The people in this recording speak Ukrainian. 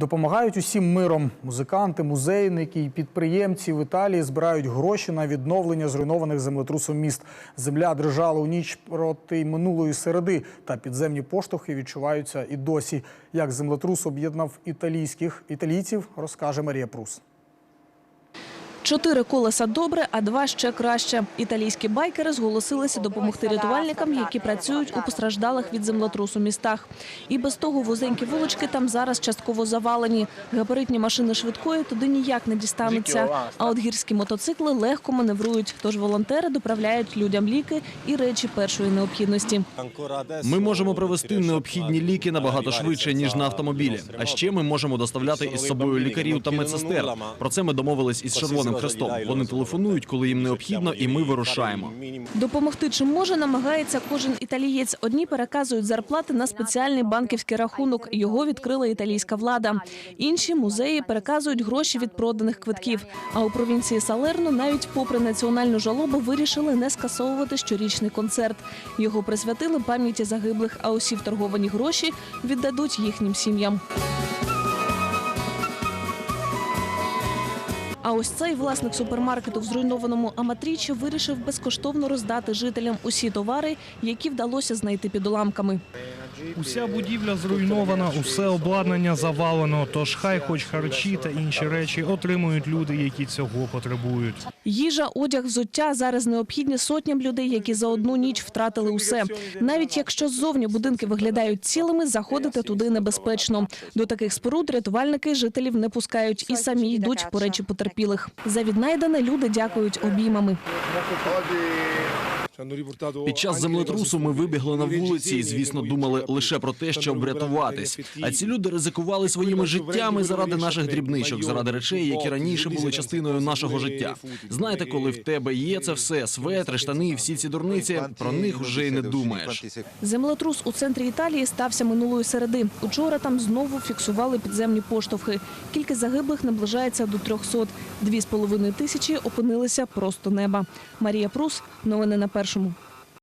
Допомагають усім миром. Музиканти, музейники і підприємці в Італії збирають гроші на відновлення зруйнованих землетрусом міст. Земля дрижала у ніч проти минулої середи, та підземні поштовхи відчуваються і досі. Як землетрус об'єднав італійських італійців, розкаже Марія Прус. Чотири колеса добре, а два ще краще. Італійські байкери зголосилися допомогти рятувальникам, які працюють у постраждалих від землетрусу містах. І без того вузенькі вулички там зараз частково завалені. Габаритні машини швидкої туди ніяк не дістануться. А от гірські мотоцикли легко маневрують. Тож волонтери доправляють людям ліки і речі першої необхідності. Ми можемо привезти необхідні ліки набагато швидше ніж на автомобілі. А ще ми можемо доставляти із собою лікарів та медсестер. Про це ми домовились із Червоним Хрестом. Вони телефонують, коли їм необхідно, і ми вирушаємо. Допомогти чим може намагається кожен італієць. Одні переказують зарплати на спеціальний банківський рахунок. Його відкрила італійська влада. Інші музеї переказують гроші від проданих квитків. А у провінції Салерно навіть попри національну жалобу вирішили не скасовувати щорічний концерт. Його присвятили пам'яті загиблих, а усі вторговані гроші віддадуть їхнім сім'ям. А ось цей власник супермаркету в зруйнованому Аматрічі вирішив безкоштовно роздати жителям усі товари, які вдалося знайти під уламками. Уся будівля зруйнована, усе обладнання завалено. Тож хай хоч харчі та інші речі отримують люди, які цього потребують. Їжа, одяг, взуття зараз необхідні сотням людей, які за одну ніч втратили усе. Навіть якщо ззовні будинки виглядають цілими, заходити туди небезпечно. До таких споруд рятувальники жителів не пускають і самі йдуть по речі потерпілих. За віднайдене люди дякують обіймами. Під час землетрусу ми вибігли на вулиці і, звісно, думали лише про те, щоб врятуватись. А ці люди ризикували своїми життями заради наших дрібничок, заради речей, які раніше були частиною нашого життя. Знаєте, коли в тебе є це все светри, штани, і всі ці дурниці, про них вже й не думаєш. Землетрус у центрі Італії стався минулої середи. Учора там знову фіксували підземні поштовхи. Кількість загиблих наближається до 300. Дві з половиною тисячі опинилися просто неба. Марія Прус. Новини на першому першому.